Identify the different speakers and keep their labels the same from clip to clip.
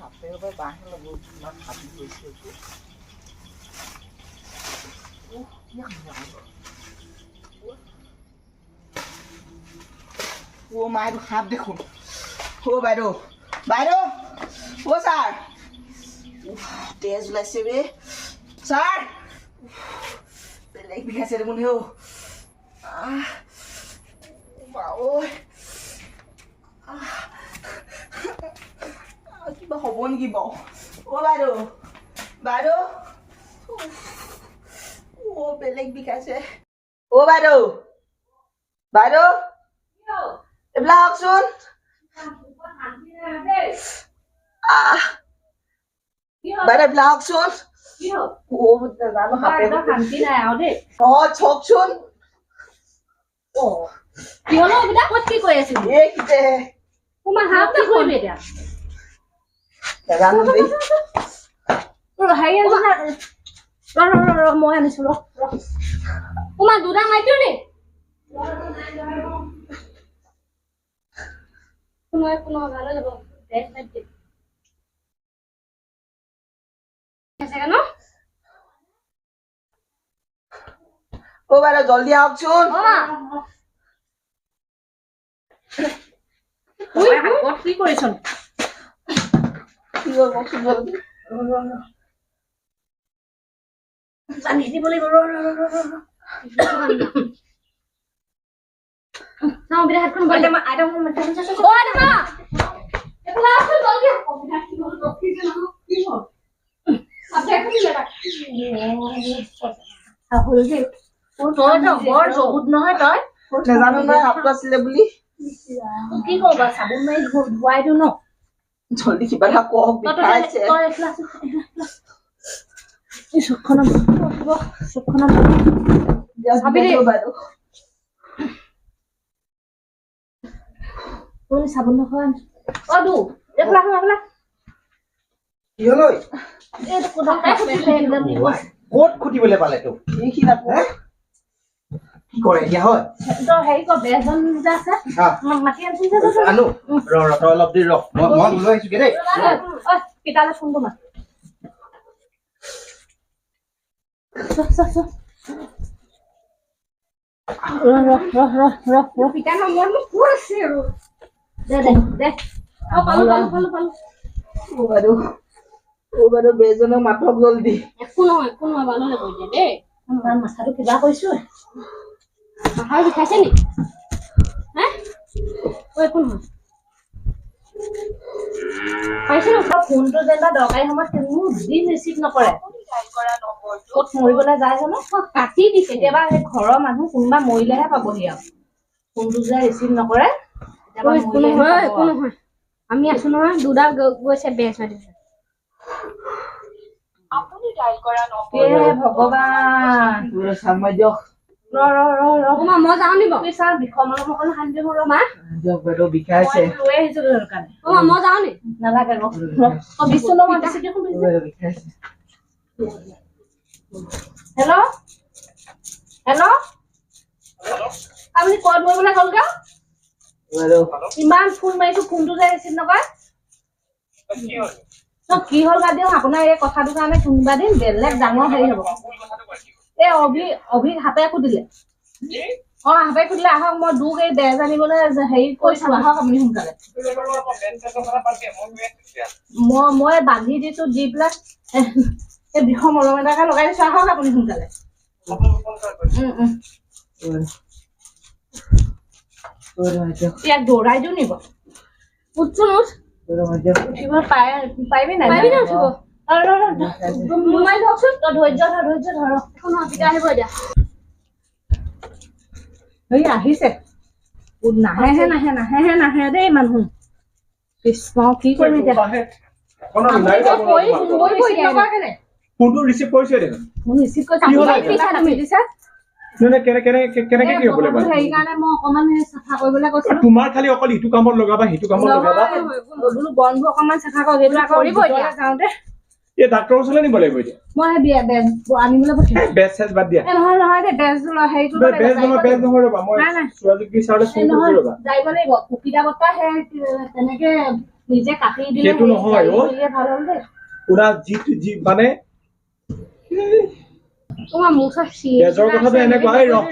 Speaker 1: হাতে এবাৰ বাঁহে ল'ব ইমান হাবি গৈছে এইটো উহ, কি হাবি আকৌ। অ' মা এইটো সাপ দেখোন। অ' বাইদেউ বাইদেউ অ' ছাৰ উহ, তেজ ওলাইছে বে ছাৰ উহ, বেলেগ বিষাইছে দেখোন হেও আহ, বা কিবা হ'ব নেকি বাৰু অ' বাইদেউ বাইদেউ অ' বেলেগ বিষাইছে অ' বাইদেউ বাইদেউ এইবিলাক আহকচোন বাইদেউ এইবিলাক আহকচোন নাজানো হাতে
Speaker 2: শান্তি নাই আৰু দেই
Speaker 1: অ' চাওকচোন।
Speaker 2: কি হলো এইবিলাক ক'ত কি কৰি আছিলি?
Speaker 1: এই কিতে।
Speaker 2: তোমাৰ হাত কি কৰিবি এতিয়া।
Speaker 1: নাজানো দেই।
Speaker 2: ৰ, হেৰি আনিছো না ৰ ৰ ৰ ৰ মই আনিছো ৰ ৰ তোমাৰ দুটা মাৰি দিওঁ নি? কোনো কোনো ভাল হৈ যাব। বেগ মাৰি দিম আছে ন
Speaker 1: অ' বাইদেউ জল্দি আহকচোন
Speaker 2: অ। মা উই, হাতত কি কৰিছ? জানিস দি বলি
Speaker 1: নাজানো নহয় হাফ ক্লাছ বুলি
Speaker 2: কি কবা, চাবোন মাৰি ধুৱাই দিওঁ ন?
Speaker 1: জল্দি কিবা এটা কওক
Speaker 2: তই তই
Speaker 1: বিষাইছে
Speaker 2: তই এইফালে আছোন, এইফালে, এইফালে। এই চুকখনত বহিব, চুকখনত চাবি দেই।
Speaker 1: বাইদেউ
Speaker 2: তুমি চাবোন নখোৱা অ দু এইফালে আহোঁ এইফালে
Speaker 3: কি হ'ল ঐ?
Speaker 2: এইটো কোনোবাই সুধিলে এইবিলাক বুলি কৈছে।
Speaker 3: ক'ত খুটিবলৈ পালে তোক
Speaker 1: এইখিনি আকৌ
Speaker 3: হে? কি কৰে এতিয়া হয়।
Speaker 2: তই হেৰি কৰ বেজন যে আছে
Speaker 3: হা,
Speaker 2: ম- মাতি আনিছিল যে, যে, যে।
Speaker 3: আনো। ৰ ৰ তই অলপ দেৰি ৰ। মই মই লৈ আহিছোগে দেই।
Speaker 2: ঐ, ঐ, পিতালে ফোনটো মাৰ চ, চ, চ। ৰ, ৰ, ৰ, ৰ, ৰ, ৰ। দে, দে, দে। অ, পালো, পালো, পালো, পালো।
Speaker 1: অ' বাইদেউ। অ' বাইদেউ বেজনক মাতক জল্দি।
Speaker 2: একো নহয় একো নহয় ভালো এতিয়া দেই। মাথাটো কিবা কৰিছো মাথাটো বিষাইছে নি? একো নহয়। পাইছে ন? ফোনটো যেনিবা দৰকাৰী সময়ত কোনো দিন ৰিচিভ নকৰে। ক'ত মৰিবলৈ যায় জানো? কাটি দি কেতিয়াবা সেই ঘৰৰ মানুহ কোনোবা মৰিলেহে পাবহি আৰু। ফোনটো যে ৰিচিভ নকৰে
Speaker 4: একো নহয় আমি আছো নহয় দুডাল গ- গৈছে মাতিছে
Speaker 2: হে ভগৱান। হেল্ল' হেল্ল' আপুনি ক'ত বহিবলৈ গ'লগৈ ইমান ফোন মাৰিছো ফোনটো যে ৰিচিভ নকৰে। কি হ'ল বাদ দিয়ক আপোনাৰ এই কথাটোৰ কাৰণে কোনোবা দিন বেলেগ ডাঙৰ হেৰি হ'ব। এই অভি অভিক সাপে খুটিলে অ সাপে খুটিলে আহক মই দুক এই বেজ আনিবলৈ হেৰি কৰিছো আহক আপুনি সোনকালে। মই মই বান্ধি দিছো দি পেলাই এই বিষৰ মলম এটাকে লগাই দিছো আহক আপুনি সোনকালে। ইয়াক দৌৰাই দিওঁ নিব উঠচোন উঠ উঠিব পাই পাৰিবি নাই?
Speaker 4: পাৰিবি নাই উঠিব?
Speaker 2: অ, ৰ, ৰ, ৰ, মোবাইল ধৰকচোন তই ধৈৰ্য ধৰ ধৈৰ্য ধৰ
Speaker 4: একো নহয় পিতা আহিব এতিয়া।
Speaker 2: হেৰি আহিছে। নাহেহে নাহে নাহেহে নাহে দেই মানুহ। কৃষ্ণ কি কৰিম এতিয়া?
Speaker 3: ফোনটো
Speaker 2: ৰিচিভ
Speaker 3: কৰিছে দেখোন।
Speaker 2: ৰিচিভ কৰিছে।
Speaker 3: তোমাৰ খালি অকল ইটো কামত লগাবা সিটো কামত লগাবা।
Speaker 2: বনবোৰ অকণমান চাফা
Speaker 4: কৰিব
Speaker 2: যাওঁতে।
Speaker 3: এই ডাক্তৰৰ ওচৰলৈ নিব লাগিব এতিয়া।
Speaker 2: মই সেই বিয়া- বেজ আনিবলৈ পঠিয়াম।
Speaker 3: বেজ চেজ বাদ দিয়া।
Speaker 2: এ নহয় নহয় দেই বেজটো ল- হেৰিটো ল'ব
Speaker 3: বেজ
Speaker 2: লাগিব,
Speaker 3: নহয় বেজ নহয় ৰ'বা মই
Speaker 2: নাই, নাই।
Speaker 3: ছোৱালীক বিচাৰলে
Speaker 2: এই
Speaker 3: ফোন
Speaker 2: নহয়
Speaker 3: কৰিছো ৰ'বা।
Speaker 2: যাইব লাগিব। কুপিটা বতা সেই তেনেকে নিজে কাটি দিলে
Speaker 3: সেইটো
Speaker 2: হেৰি
Speaker 3: নহয়, অ'।
Speaker 2: কৰিলে ভাল হ'ল দেই।
Speaker 3: পুৰা যিটো যি মানে
Speaker 4: তোমাৰ মোৰ ওচৰত চিৰি
Speaker 3: বেজৰ কথাটো এনেকুৱা এই ৰহ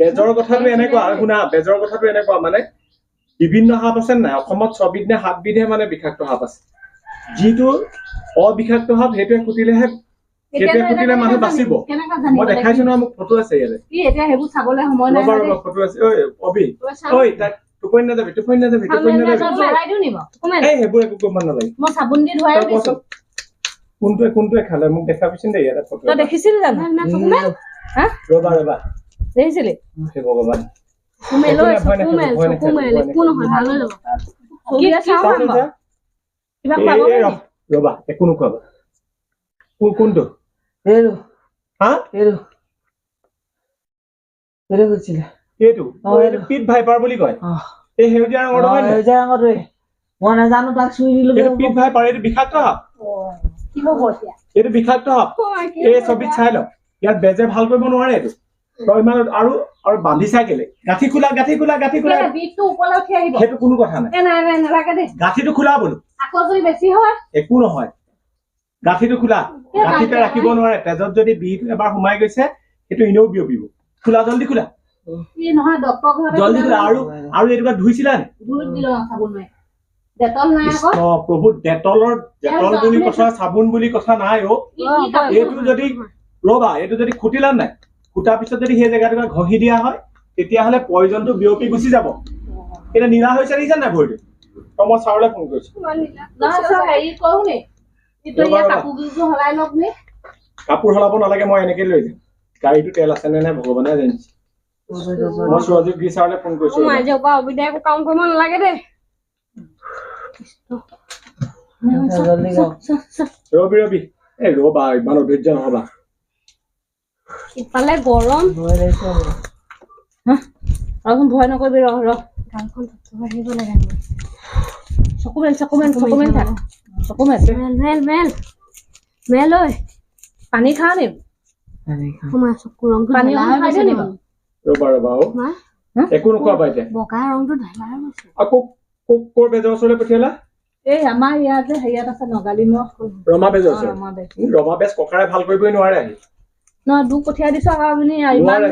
Speaker 3: বেজৰ কথাটো এনেকুৱা আৰু শুনা বেজৰ কথাটো এনেকুৱা মানে বিভিন্ন সাপ আছে নাই? অসমত ছবিধ নে সাতবিধে মানে বিষাক্ত সাপ আছে। যিটো অবিষাক্ত সাপ সেইটোৱে খুটিলেহে সেইটোৱে খুটিলে মানুহ বাচিব। মই দেখাইছো নহয় মোক ফটো আছে ইয়াতে।
Speaker 2: কি এতিয়া সেইবোৰ চাবলৈ সময় নাই
Speaker 3: ৰবা
Speaker 2: দেই।
Speaker 3: ৰবা ফটো আছে। ঐ অবি
Speaker 4: তই চাম।
Speaker 3: ঐ তাক টোপনি নাযাবি টোপনি নাযাবি টোপনি
Speaker 2: মই
Speaker 3: নাযাবি
Speaker 2: জ্বলাই দিওঁ নি বাৰু
Speaker 4: কমে
Speaker 3: এই সেইবোৰ একো কৰিব নালাগে।
Speaker 2: মই চাবোন দি ধুৱাই
Speaker 3: তই
Speaker 2: দিছো।
Speaker 3: কচোন কোনটোৱে কোনটোৱে খালে? মোক দেখাবিচোন দেই ইয়াতে ফটো
Speaker 2: তই দেখিছিলি জানো? হা?
Speaker 3: ৰবা ৰবা।
Speaker 2: দেখিছিলি?
Speaker 3: হে ভগৱান।
Speaker 4: কুমেল
Speaker 3: ৰবা একো নোখোৱাবা কোন- কোনটো?
Speaker 1: এইটো।
Speaker 3: হা?
Speaker 1: এইটো। এইটো কৈছিলে
Speaker 3: এইটো?
Speaker 1: অ,
Speaker 3: অ, এইটো।
Speaker 1: এইটো।
Speaker 3: পিট ভাইপাৰ বুলি কয়?
Speaker 1: অহ
Speaker 3: এই সেউজীয়া ৰঙৰটো হয় নাই?
Speaker 1: সেউজীয়া ৰঙৰটোৱে মই নাজানো তাক চুই দিলো
Speaker 3: এইটো পিট ভাইপাৰ এইটো বিষাক্ত সাপ।
Speaker 2: কি হ'ব এতিয়া?
Speaker 3: এইটো বিষাক্ত সাপ। এই ছবিত চাই ল ইয়াত বেজে ভাল কৰিব নোৱাৰে এইটো। তই ইমান আৰু আৰু বান্ধিছা কেলে? গাঁঠি খোলা গাঁঠি খোলা গাঁঠি খোলা। সেইটো কোনো কথা নাই। গাঁঠিটো খোলা বোলো। একো নহয়। গাঁঠিটো খোলা। গাঁঠিতে
Speaker 2: গাঁঠি
Speaker 3: ৰাখিব নোৱাৰে। তেজত যদি বিষটো এবাৰ সোমাই গৈছে সেইটো এনেও বিয়পিব। খোলা জল্দি খোলা। জল্দি খোলা। আৰু আৰু এইটো ধুইছিলা নে? প্ৰভু ডেটলৰ ডেটল বুলি কথা চাবোন বুলি কথা নাই অ। এইটো যদি ৰবা এইটো যদি খুটিলা নাই? খুটাৰ পিছত যদি সেই জেগাটুকুৰা ঘঁহি দিয়া হয় তেতিয়াহ'লে পয়জনটো বিয়পি গুচি যাব। এতিয়া নীলা হৈছে দেখিছা নাই ভৰিটো? তই মই ছাৰলৈ ফোন কৰিছো।
Speaker 2: কাপোৰ
Speaker 3: সলাব নালাগে মই এনেকে লৈ যাম। গাড়ীটো তেল আছে নে নাই ভগৱানে জানিছে মই সুৰজিৎ গিৰি ছাৰলৈ ফোন কৰিছো
Speaker 4: কাম কৰিব নালাগে দেই।
Speaker 3: ৰবি ৰবি। এই ৰবা ইমান অধৈৰ্য নহবা।
Speaker 4: ইফালে গৰম।
Speaker 2: ৰচোন ভয় নকৰিবি ৰহ ৰহ
Speaker 4: গালখন থপথপাই আহিব লাগে
Speaker 2: চকু মেল চকু মেল চকু মেল থাক। চকু male
Speaker 4: male male. Male male ঐ।
Speaker 2: পানী খাওঁ। নি
Speaker 3: একো নোখোৱাবা এতিয়া
Speaker 4: বগা ৰংটো গৈছে।
Speaker 3: আকৌ ক'ৰ বেজৰ ওচৰলৈ পঠিয়ালা?
Speaker 2: এই আমাৰ ইয়াত যে হেৰিয়াত আছে নগালি
Speaker 3: বেজৰ ওচৰত।
Speaker 2: ৰমা বেজ।
Speaker 3: ককাৰে ভাল কৰিবই নোৱাৰে। আহি
Speaker 2: নহয় দুখ পঠিয়াই দিছো আকৌ আপুনি ইমান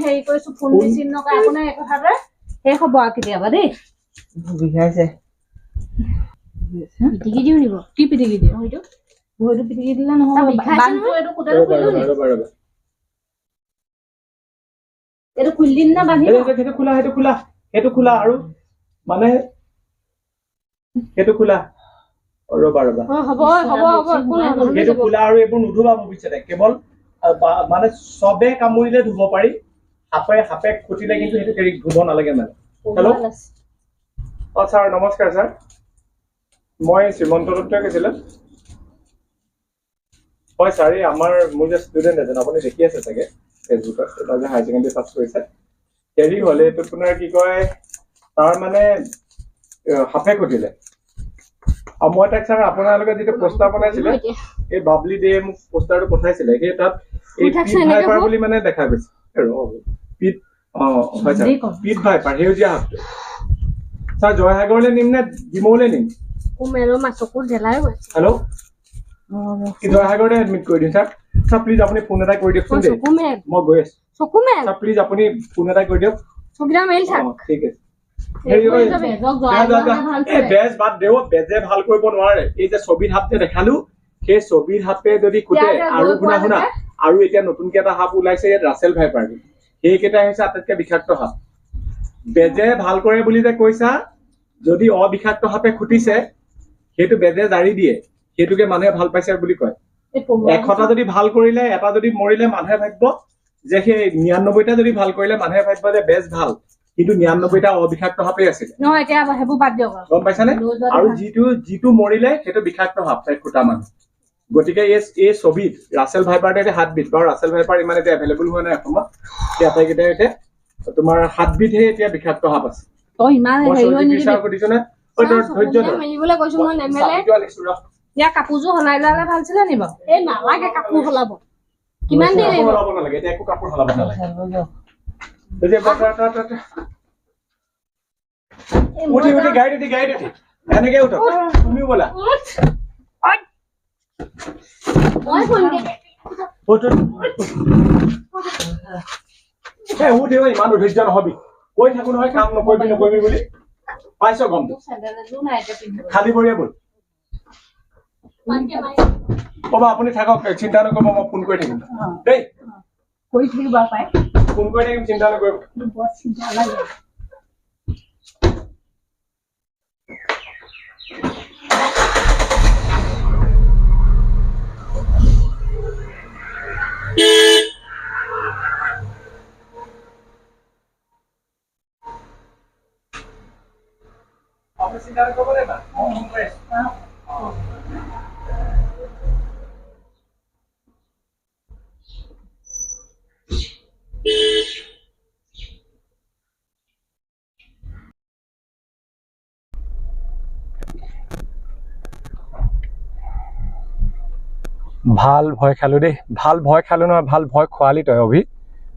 Speaker 2: হেৰি কৰিছো ফোন ৰিচিভ নকৰে আপোনাৰ এই কথাটোৱে শেষ হ'ব আৰু কেতিয়াবা দেই।
Speaker 1: বিষাইছে।
Speaker 4: পিটিকি দিওঁ নিব।
Speaker 2: কি পিটিকি দিয়ে ভৰিটো ভৰিটো পিটিকি দিলে নহ'ব এইটো
Speaker 3: ৰবা
Speaker 2: খুলিলো নি এইটো খুলি দিম না বান্ধিব
Speaker 3: সেইটো খোলা সেইটো খোলা সেইটো খোলা আৰু মানে সেইটো খোলা। ৰবা ৰবা।
Speaker 4: হ'ব হ'ব হ'ব
Speaker 3: সেইটো। খোলা আৰু এইবোৰ নুধুবা ভৱিষ্যতে কেৱল আহ, বা- মানে চবে কামুৰিলে ধুব পাৰি। সাপে সাপে খুটিলে কিন্তু সেইটো হেৰি ধুব নালাগে মানে। হেল্ল' অ ছাৰ নমস্কাৰ ছাৰ। মই শ্ৰীমন্ত দত্তই কৈছিলোঁ। হয় ছাৰ এই আমাৰ মোৰ যে ষ্টুডেণ্ট এজন আপুনি দেখি আছে চাগে ফেচবুকত যে হায়াৰ ছেকেণ্ডেৰী পাছ কৰিছে। হেৰি হ'ল এইটো আপোনাৰ কি কয় তাৰ মানে সাপে খুটিলে। আৰু মই তাক ছাৰ আপোনালোকে যিটো পোষ্টাৰ বনাইছিলে। এই বাবলি দে মোক পোষ্টাৰটো পঠাইছিলে। সেই তাত এই
Speaker 4: শুই থাকচোন
Speaker 3: পিট
Speaker 4: এনেকে
Speaker 3: ভাইপাৰ
Speaker 4: শুই।
Speaker 3: বুলি মানে দেখা গৈছে। এ ৰ পিট অ হয় ছাৰ।
Speaker 2: যি কওঁ।
Speaker 3: পিট ভাইপাৰ সেউজীয়া সাপটো। ছাৰ জয়সাগৰলৈ নিম নে ডিমৌলৈ নিম?
Speaker 4: চকু মেলো মা চকু ঢেলাই গৈছে
Speaker 3: হেল্ল' কি জয়সাগৰতে এডমিট কৰি দিম ছাৰ। ছাৰ প্লিজ আপুনি ফোন এটা কৰি দিয়কচোন
Speaker 4: মোৰ
Speaker 3: দেই।
Speaker 4: চকু মেল
Speaker 3: মই গৈ আছো।
Speaker 4: চকু মেল
Speaker 3: ছাৰ প্লিজ আপুনি ফোন এটা কৰি দিয়ক।
Speaker 4: চকুকেইটা মেলি থাক।
Speaker 3: অ, ঠিক আছে। হেৰি ঐ,
Speaker 2: বেজক
Speaker 3: যা,
Speaker 2: জৰাই
Speaker 3: যা, যা।
Speaker 2: লোৱা ভাল
Speaker 3: এই বেজ বাদ দেও বেজে ভাল কৰিব নোৱাৰে। এই যে ছবিত হাত দেখালো সেই ছবিত হাতে যদি
Speaker 2: যে
Speaker 3: আৰু শুনা শুনা। আৰু এতিয়া নতুনকে এটা সাপ ওলাইছে ইয়াত ৰাছেল ভাইপাৰ সেইকেইটাই হৈছে আটাইতকৈ বিষাক্ত সাপ। বেজে ভাল কৰে বুলি যে কৈছা যদি অবিষাক্ত সাপে খুটিছে সেইটো বেজে জাৰি দিয়ে। সেইটোকে মানুহে ভাল পাইছে বুলি কয়। এশটা যদি ভাল কৰিলে এটা যদি মৰিলে মানুহে ভাবিব যে সেই নিৰান্নব্বৈটা যদি ভাল কৰিলে মানুহে ভাবিব যে বেজ ভাল। কিন্তু নিৰান্নব্বৈটা অবিষাক্ত সাপেই আছিলে। গম পাইছানে? আৰু। যিটো যিটো মৰিলে সেইটো বিষাক্ত সাপ খুটা মানুহ। গতিকে এই এই ছবিত ৰাছেল ভাইপাৰটো এতিয়া সাতবিধ বাৰু ৰাছেল ভাইপাৰ ইমান এতিয়া এভেইলেবল হোৱা নাই অসমত। সেই আটাইকেইটা এতিয়া তোমাৰ সাতবিধহে এতিয়া বিষাক্ত সাপ আছে।
Speaker 2: তই ইমান
Speaker 3: মই
Speaker 2: হেৰি হৈ
Speaker 3: সঞ্জীৱ
Speaker 2: নিদিবি
Speaker 3: ছাৰক সুধিছো নে? ঐ, তই ধৈৰ্য
Speaker 4: চকুকেইটা
Speaker 3: ধৰ
Speaker 4: মেলিবলৈ কৈছো মই নেমেলে।
Speaker 3: চাবিটো আনিছো ৰ।
Speaker 2: ইয়াৰ কাপোৰযোৰ সলাই ল'লে ভাল আছিলে নি বাৰু?
Speaker 4: এই নালাগে কাপোৰ সলাব। কিমান দেৰি
Speaker 3: কাপোৰ
Speaker 4: লাগিব
Speaker 3: সলাব নালাগে এতিয়া একো কাপোৰ সলাব নালাগে।
Speaker 1: চাব যাওক।
Speaker 3: এতিয়া বৰ্তমান- তা- তা- তা- উঠি উঠি গাড়ীত উঠি গাড়ীত উঠি। এনেকে উঠক। তুমিও বলা।
Speaker 4: মই ফোন কৰি
Speaker 3: উঠ, উঠ। এই উঠ এই ইমান অধৈৰ্য নহবি কৈ থাকো নহয় কাম নকৰিবি নকৰিবি বুলি? পাইছ গমটো
Speaker 2: চেণ্ডেল এযোৰ নাই এতিয়া পিন্ধিব
Speaker 3: খালী ভৰিয়ে বল
Speaker 4: মানকে মাৰি
Speaker 3: ক'বা আপুনি থাকক চিন্তা নকৰিব মই ফোন কৰি থাকিম। দেই।
Speaker 2: কৰি থাকিবা পাই
Speaker 3: ফোন কৰি থাকিম চিন্তা নকৰিব।
Speaker 2: বৰ চিন্তা লাগে
Speaker 3: আছো ভাল ভয় খালো দেই। ভাল ভয় খালো নহয় ভাল ভয় খোৱালি তই অভি।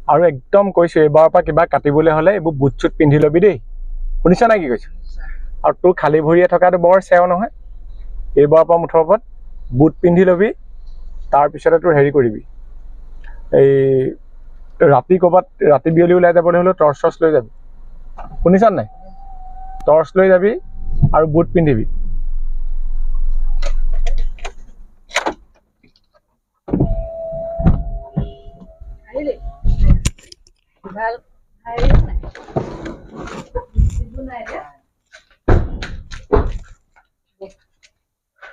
Speaker 3: আৰু একদম কৈছো এইবাৰৰ পৰা কিবা কাটিবলৈ হ'লে এইবোৰ বুট চুট পিন্ধি ল'বি দেই। শুনিছ নাই কি কৈছো? আৰু তোৰ খালী ভৰিয়ে থকাটো বৰ চেও নহয়। এইবাৰৰ পৰা মুঠৰ ওপৰত বুট পিন্ধি ল'বি তাৰপিছতে তোৰ হেৰি কৰিবি। এই ৰাতি ক'ৰবাত ৰাতি বিয়লি ওলাই যাবলৈ হ'লেও টৰ্চ চৰ্চ লৈ যাবি। শুনিছ নাই? টৰ্চ লৈ যাবি আৰু বুট পিন্ধিবি।
Speaker 2: ভাল হেৰি নাই বিস্কুটো নাই এতিয়া
Speaker 3: কথমটি দেই বোপায়ো
Speaker 4: চাহৰ পানী লৈ
Speaker 3: মই ইয়াক কৈছো এতিয়া
Speaker 2: হৈছেহি একদম
Speaker 3: বহ
Speaker 4: কেলি নধৰিম আৰু
Speaker 2: বাহ বহ বহ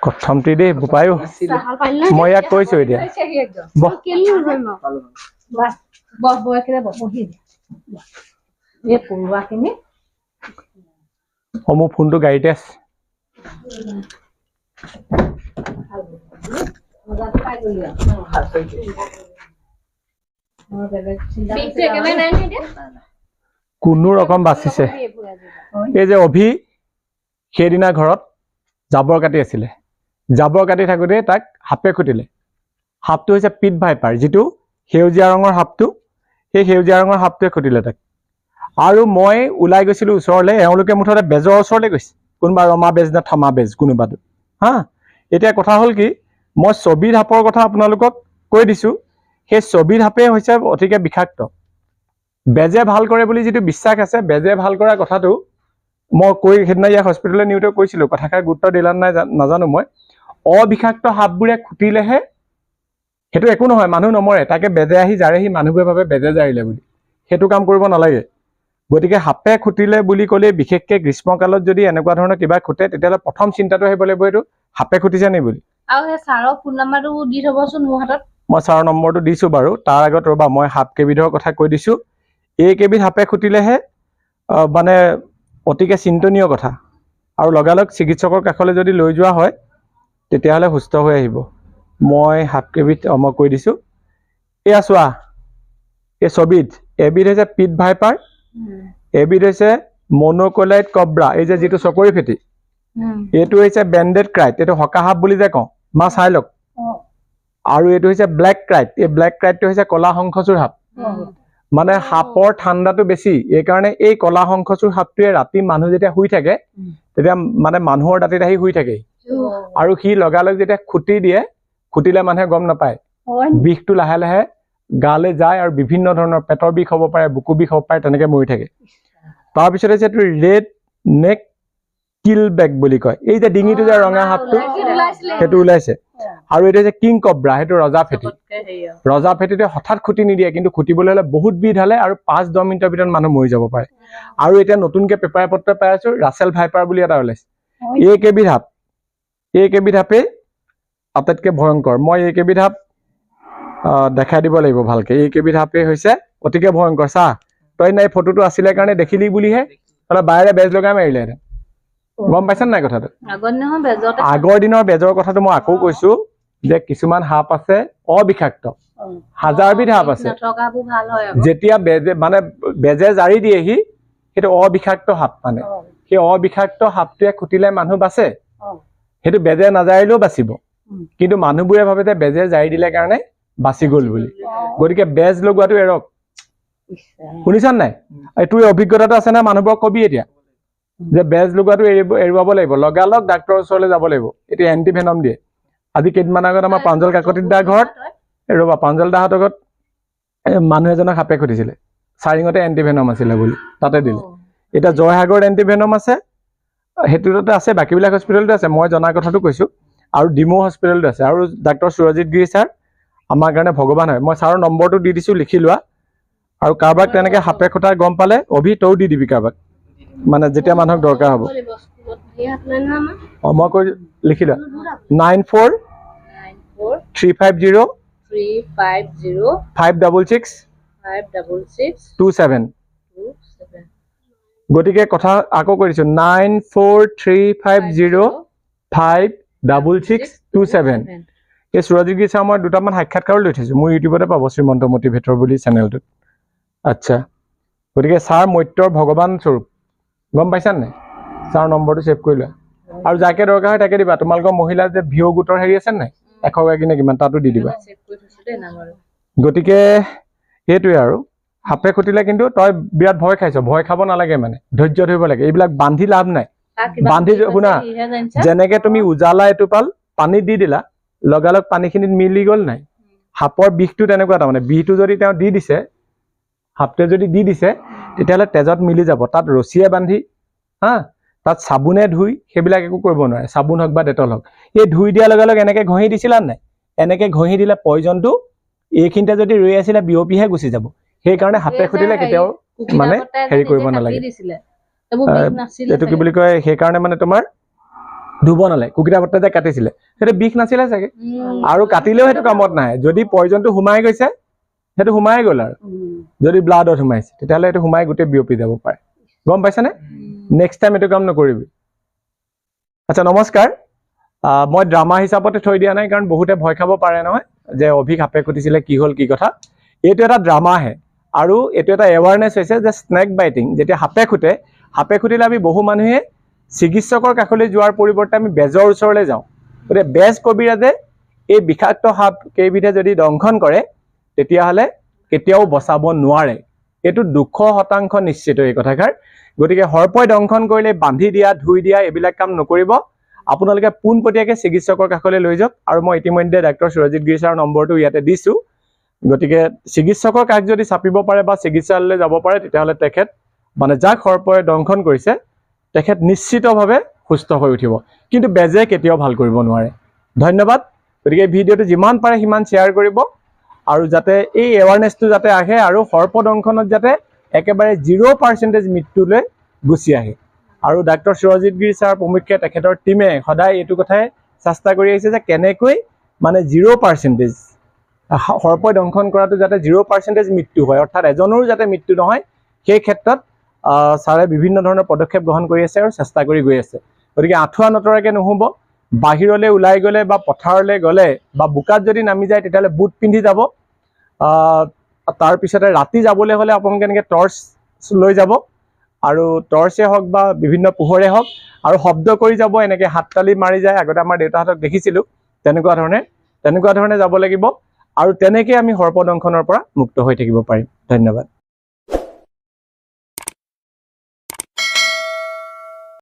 Speaker 2: একেবাৰে বহ বহি দে। বহ। এই পৰুৱাখিনি।
Speaker 3: অ মোৰ ফোনটো গাড়ীতে আছে।
Speaker 2: মই
Speaker 4: এতিয়া?
Speaker 3: কোনো ৰকম বাচিছে। এই যে অভি সেইদিনা ঘৰত জাবৰ কাটি আছিলে। জাবৰ কাটি থাকোঁতে তাক সাপে খুটিলে। সাপটো হৈছে পিট ভাইপাৰ, যিটো সেউজীয়া ৰঙৰ সাপটো, সেই সেউজীয়া ৰঙৰ সাপটোৱে খুটিলে তাক। আৰু মই ওলাই গৈছিলোঁ ওচৰলৈ, এওঁলোকে মুঠতে বেজৰ ওচৰলৈ গৈছে। কোনোবা ৰমা বেজ নে থমা বেজ, কোনোবাটো। হা? এতিয়া কথা হ'ল কি, মই ছবি সাপৰ কথা আপোনালোকক কৈ দিছোঁ। সেই ছবি সাপে হৈছে অতিকে বিষাক্ত। বেজে ভালো কৰে বুলি যিটো বিশ্বাস আছে, বেজে ভালো কৰা কথাটো মই কৈ সেইদিনা ইয়াক হস্পিটেললৈ নিওঁতে কৈছিলোঁ। কথাষাৰ গুৰুত্ব দিলা নাই নাজানো মই। অবিষাক্ত সাপবোৰে খুটিলেহে সেইটো একো নহয় মানুহ নমৰে তাকে বেজে আহি জাৰেহি মানুহবোৰে ভাবে বেজে জাৰিলে বুলি। সেইটো কাম কৰিব নালাগে। গতিকে সাপে খুটিলে বুলি ক'লে বিশেষকৈ গ্ৰীষ্মকালত যদি এনেকুৱা ধৰণৰ কিবা খুটে তেতিয়াহ'লে প্ৰথম চিন্তাটো আহিব লাগিব এইটো সাপে খুটিছে নি বুলি।
Speaker 2: আৰু সেই ছাৰৰ ফোন নাম্বাৰটো দি থবচোন মোৰ হাতত।
Speaker 3: মই ছাৰৰ নম্বৰটো দিছোঁ বাৰু তাৰ আগত ৰ'বা মই সাপ কেইবিধৰ কথা কৈ দিছোঁ। এইকেইবিধ সাপে খুটিলেহে মানে অতিকে চিন্তনীয় কথা। আৰু লগালগ চিকিৎসকৰ কাষলৈ যদি লৈ যোৱা হয় তেতিয়াহ'লে সুস্থ হৈ আহিব। মই সাপকেইবিধ অ, মই কৈ দিছোঁ। এয়া চোৱা এই ছবিধ এবিধ হৈছে পিট ভাইপাৰ এবিধ হৈছে মনোকলাইট কব্ৰা এই যে যিটো চকৰি ফেটি। এইটো হৈছে বেণ্ডেড ক্ৰাইট এইটো হকা সাপ বুলি যে কওঁ মা চাই লওক। আৰু এইটো হৈছে ব্লেক ক্ৰাইট এই ব্লেক ক্ৰাইটটো হৈছে কলা শংখচূড় সাপ। মানে সাপৰ ঠাণ্ডাটো বেছি এইকাৰণে এই কলা শংখচূড় সাপটোৱে ৰাতি মানুহ যেতিয়া শুই থাকে তেতিয়া মানে মানুহৰ দাঁতিত আহি শুই থাকে আৰু সি লগালগ যেতিয়া খুটি দিয়ে খুটিলে মানুহে গম নাপায়। বিষটো লাহে লাহে গালৈ যায় আৰু বিভিন্ন ধৰণৰ পেটৰ বিষ হ'ব পাৰে বুকু বিষ হ'ব পাৰে তেনেকে মৰি থাকে। তাৰপিছত হৈছে এইটো ৰেড নেক কিল বেগ বুলি কয় এই যে ডিঙিটো যে ৰঙা সাপটো
Speaker 4: ওলাইছিলে।
Speaker 3: সেইটো ওলাইছে। আৰু এইটো হৈছে কিং কব্ৰা সেইটো ৰজা ফেটি। ৰজা ফেটিতে হঠাৎ খুটি নিদিয়ে কিন্তু খুটিবলৈ হ'লে বহুত বিধ হ'লে আৰু পাঁচ দহ মিনিটৰ ভিতৰত মানুহ মৰি যাব পাৰে। আৰু এতিয়া নতুনকে পেপাৰে পত্ৰ পাই আছো ৰাছেল ভাইপাৰ বুলি এটা ওলাইছে। এইকেইবিধ সাপ। এইকেইবিধ সাপেই আটাইতকৈ ভয়ংকৰ। মই এইকেইবিধ সাপ আহ, দেখাই দিব লাগিব ভালকে। এইকেইবিধ সাপেই হৈছে অতিকে ভয়ংকৰ। চা তই নাই ফটোটো আছিলে কাৰণে দেখিলি বুলিহে? তই বাহিৰে বেজ লগাই মাৰিলেহেঁতেন গম পাইছা নাই কথাটো?
Speaker 2: আগৰ
Speaker 3: দিনৰ বেজৰ কথাটো মই আকৌ কৈছো যে কিছুমান সাপ আছে অবিষাক্ত। হাজাৰবিধ সাপ আছে। যেতিয়া বেজে মানে বেজে জাৰি দিয়েহি সেইটো অবিষাক্ত সাপ মানে। সেই অবিষাক্ত সাপটোৱে খুটিলে মানুহ বাচে।
Speaker 2: অ।
Speaker 3: সেইটো বেজে নাজাৰিলেও বাচিব। কিন্তু মানুহবোৰে ভাবে যে বেজে জাৰি দিলে কাৰণে বাচি গ'ল বুলি। গতিকে বেজ লগোৱাটো এৰক। শুনিছা নাই? তোৰ অভিজ্ঞতাটো আছে না মানুহবোৰক কবি এতিয়া? যে বেজ লগোৱাটো এৰিব এৰুৱাব লাগিব। লগালগ ডাক্তৰৰ ওচৰলৈ যাব লাগিব। এতিয়া এণ্টি ভেনম দিয়ে। আজি কেইদিনমান আগত আমাৰ প্ৰাঞ্জল কাকতি দাৰ ঘৰত ৰ'বা প্ৰাঞ্জল দাহঁতৰ ঘৰত মানুহ এজনক সাপে খুটিছিলে। চাৰিঙতে এণ্টি ভেনম আছিলে বুলি। তাতে দিলে। এতিয়া জয়সাগৰত এণ্টি ভেনম আছে। সেইটোতে আছে বাকীবিলাক হস্পিটেলতো আছে মই জনা কথাটো কৈছোঁ। আৰু ডিমৌ হস্পিটেলতো আছে। আৰু ডাক্তৰ সুৰজিৎ গিৰি ছাৰ আমাৰ কাৰণে ভগৱান হয়। মই ছাৰৰ নম্বৰটো দি দিছোঁ লিখি লোৱা। আৰু কাৰোবাক তেনেকৈ সাপে খুটা গম পালে অভি তও দি দিবি কাৰোবাক। মানে যেতিয়া মানুহক দৰকাৰ হ'ব। অঁ মই কৈ লিখি লোৱা। Nine four three five zero'
Speaker 2: three five zero'
Speaker 3: five double six
Speaker 2: five double six
Speaker 3: two seven. গতিকে কথা আকৌ কৰিছোঁ nine four three five zero' five double six two seven এই সুৰজিৎ গীৰ ছাৰ মই দুটামান সাক্ষাৎকাৰো লৈ থৈছোঁ মোৰ ইউটিউবতে পাব শ্ৰীমন্ত মটিভেটৰ বুলি চেনেলটোত আচ্ছা গতিকে ছাৰ মত্যৰ ভগৱান স্বৰূপ গম পাইছানে নাই? ছাৰ নম্বৰটো ছেভ কৰি লোৱা। আৰু যাকে দৰকাৰ হয় তাকে দিবা তোমালোকৰ মহিলা যে ভিঅ' গোটৰ হেৰি আছে নাই? এশগৰাকী নে কিমান তাতো দি দিবা। গতিকে সেইটোৱে আৰু। সাপে খুটিলে কিন্তু তই বিৰাট ভয় খাইছ ভয় খাব নালাগে মানে ধৈৰ্য ধৰিব লাগে। এইবিলাক বান্ধি লাভ নাই। বান্ধি শুনা। যেনেকে তুমি উজালা এটোপাল পানীত দি দিলা লগালগ পানীখিনিত মিলি গ'ল নাই। সাপৰ বিষটো তেনেকুৱা তাৰমানে বিষটো যদি তেওঁ দি দিছে সাপটোৱে যদি দি দিছে তেতিয়াহ'লে তেজত মিলি যাব। তাত ৰছীয়ে বান্ধি হা তাত চাবোনে ধুই সেইবিলাক একো কৰিব নোৱাৰে চাবোন হওক বা ডেটল হওক। এই ধুই দিয়াৰ লগে লগে এনেকে ঘঁহি দিছিলা নাই? এনেকে ঘঁহি দিলে পয়জনটো এইখিনিতে যদি ৰৈ আছিলে বিয়পিহে গুচি যাব। সেইকাৰণে সাপে খুটিলে কেতিয়াও মানে হেৰি কৰিব নালাগে। এইটো কি বুলি কয় সেইকাৰণে মানে তোমাৰ ধুব নালাগে। কুকুৰা পতা যে কাটিছিলে সেইটো বিষ নাছিলে চাগে। আৰু কাটিলেও সেইটো কামত নাহে যদি পয়জনটো সোমাই গৈছে সেইটো সোমাই গ'ল আৰু। যদি ব্লাডত সোমাইছে তেতিয়াহ'লে সেইটো সোমাই গোটেই বিয়পি যাব পাৰে। গম পাইছানে। নেক্সট টাইম এইটো কাম নকৰিবি। আচ্ছা নমস্কাৰ। মই ড্ৰামা হিচাপতে থৈ দিয়া নাই কাৰণ বহুতে ভয় খাব পাৰে নহয় যে অভিক সাপে খুটিছিলে কি হ'ল কি কথা। এইটো এটা ড্ৰামাহে আৰু এইটো এটা এৱাৰনেছ হৈছে যে স্নেক বাইটিং যেতিয়া সাপে খুটে সাপে খুটিলে আমি বহু মানুহে চিকিৎসকৰ কাষলৈ যোৱাৰ পৰিৱৰ্তে আমি বেজৰ ওচৰলৈ যাওঁ। গতিকে বেজ কবিৰাজে এই বিষাক্ত সাপ কেইবিধে যদি দংশন কৰে তেতিয়াহ'লে কেতিয়াও বচাব নোৱাৰে। এইটো দুশ শতাংশ নিশ্চিত এই কথাষাৰ। গতিকে সৰ্পই দংশন কৰিলে বান্ধি দিয়া ধুই দিয়া এইবিলাক কাম নকৰিব। আপোনালোকে পোনপটীয়াকৈ চিকিৎসকৰ কাষলৈ লৈ যাওক। আৰু মই ইতিমধ্যে ডাক্তৰ সুৰজিৎ গিৰি ছাৰৰ নম্বৰটো ইয়াতে দিছোঁ। গতিকে চিকিৎসকৰ কাষ যদি চাপিব পাৰে বা চিকিৎসালয়লৈ যাব পাৰে, তেতিয়াহ'লে তেখেত মানে যাক সৰ্পই দংশন কৰিছে, তেখেত নিশ্চিতভাৱে সুস্থ হৈ উঠিব। কিন্তু বেজে কেতিয়াও ভালো কৰিব নোৱাৰে। ধন্যবাদ। গতিকে ভিডিঅ'টো যিমান পাৰে সিমান শ্বেয়াৰ কৰিব আৰু যাতে এই এৱাৰনেছটো যাতে আহে আৰু সৰ্পদংশনত যাতে একেবাৰে জিৰ' পাৰ্চেণ্টেজ মৃত্যুলৈ গুচি আহে। আৰু ডাক্তৰ সুৰজিৎ গিৰি ছাৰ প্ৰমুখ্যে তেখেতৰ টীমে সদায় এইটো কথাই চেষ্টা কৰি আহিছে যে কেনেকৈ মানে জিৰ' পাৰ্চেণ্টেজ সৰ্পই দংশন কৰাটো যাতে জিৰ' পাৰ্চেণ্টেজ মৃত্যু হয় অৰ্থাৎ এজনৰো যাতে মৃত্যু নহয় সেই ক্ষেত্ৰত ছাৰে বিভিন্ন ধৰণৰ পদক্ষেপ গ্ৰহণ কৰি আছে আৰু চেষ্টা কৰি গৈ আছে। গতিকে আঁঠুৱা নতৰাকৈ নহ'ব বাহিৰলৈ ওলাই গ'লে বা পথাৰলৈ গ'লে বা বোকাত যদি নামি যায় তেতিয়াহ'লে বুট পিন্ধি যাব। তাৰপিছতে ৰাতি যাবলৈ হ'লে আপোনালোকে এনেকৈ টৰ্চ লৈ যাব। আৰু টৰ্চে হওক বা বিভিন্ন পোহৰে হওক আৰু শব্দ কৰি যাব এনেকৈ হাততালি মাৰি যায়। আগতে আমাৰ দেউতাহঁতক দেখিছিলোঁ তেনেকুৱা ধৰণে তেনেকুৱা ধৰণে যাব লাগিব। আৰু তেনেকৈ আমি সৰ্পদংশনৰ পৰা মুক্ত হৈ থাকিব পাৰিম। ধন্যবাদ।